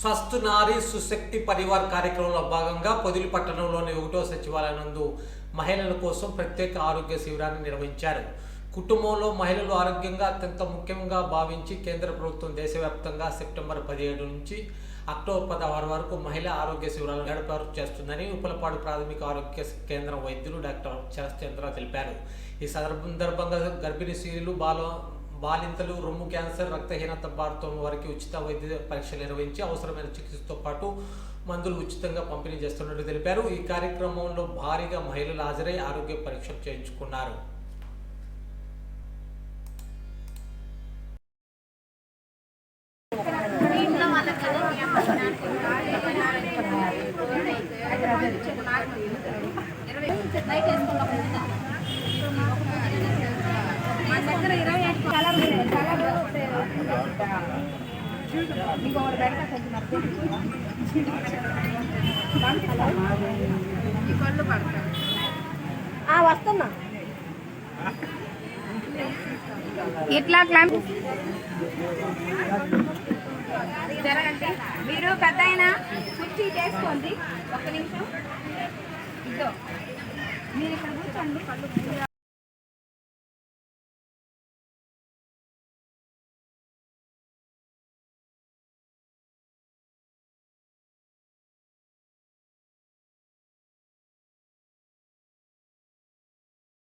స్వస్థ నారీ సుశక్తి పరివార్ కార్యక్రమంలో భాగంగా పొదిలి పట్టణంలోని ఒకటో సచివాలయం నందు మహిళల కోసం ప్రత్యేక ఆరోగ్య శిబిరాన్ని నిర్వహించారు. కుటుంబంలో మహిళలు ఆరోగ్యంగా అత్యంత ముఖ్యంగా భావించి కేంద్ర ప్రభుత్వం దేశవ్యాప్తంగా సెప్టెంబర్ పదిహేడు నుంచి అక్టోబర్ పదహారు వరకు మహిళా ఆరోగ్య శిబిరాలు ఏర్పాటు చేస్తుందని ఉపలపాడు ప్రాథమిక ఆరోగ్య కేంద్రం వైద్యులు డాక్టర్ శరశ్చంద్ర తెలిపారు. ఈ సందర్భంగా గర్భిణీ స్త్రీలు బాల బాలింతలు రొమ్ము క్యాన్సర్ రక్తహీనత బారితో వారికి ఉచిత వైద్య పరీక్షలు నిర్వహించి అవసరమైన చికిత్సతో పాటు మందులు ఉచితంగా పంపిణీ చేస్తున్నట్టు తెలిపారు. ఈ కార్యక్రమంలో భారీగా మహిళలు హాజరై ఆరోగ్య పరీక్షలు చేయించుకున్నారు. ఇంట్లో వస్తున్నా. ఇట్లా క్లమ్? జరగండి మీరు పెద్ద అయినా కుర్చీ చేసుకోండి. ఒక నిమిషం. ఇదో మీరు ఇక్కడ కూర్చోండి.